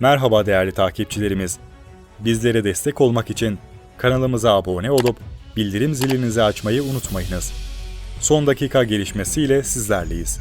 Merhaba değerli takipçilerimiz. Bizlere destek olmak için kanalımıza abone olup bildirim zilinizi açmayı unutmayınız. Son dakika gelişmesiyle sizlerleyiz.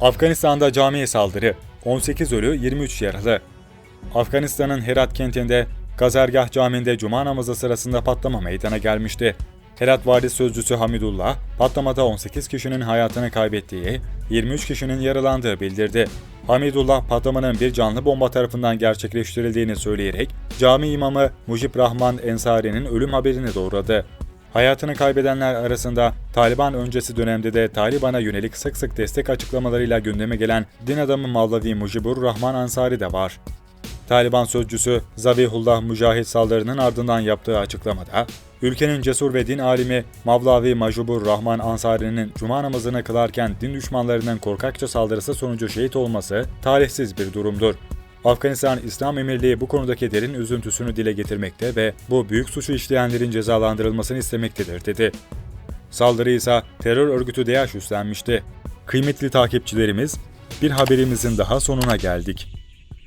Afganistan'da camiye saldırı. 18 ölü 23 yaralı. Afganistan'ın Herat kentinde Gazergah Camii'nde cuma namazı sırasında patlama meydana gelmişti. Herat Valisi Sözcüsü Hamidullah, patlamada 18 kişinin hayatını kaybettiği, 23 kişinin yaralandığı bildirdi. Hamidullah patlamanın bir canlı bomba tarafından gerçekleştirildiğini söyleyerek cami imamı Mujib Rahman Ensari'nin ölüm haberini doğradı. Hayatını kaybedenler arasında Taliban öncesi dönemde de Taliban'a yönelik sık sık destek açıklamalarıyla gündeme gelen din adamı Mavlavi Mujibur Rahman Ansari de var. Taliban sözcüsü Zabihullah Mücahit saldırının ardından yaptığı açıklamada, ülkenin cesur ve din alimi Mavlavi Majubur Rahman Ansari'nin cuma namazını kılarken din düşmanlarının korkakça saldırısı sonucu şehit olması talihsiz bir durumdur. Afganistan İslam Emirliği bu konudaki derin üzüntüsünü dile getirmekte ve bu büyük suçu işleyenlerin cezalandırılmasını istemektedir dedi. Saldırı ise terör örgütü DAEŞ üstlenmişti. Kıymetli takipçilerimiz, bir haberimizin daha sonuna geldik.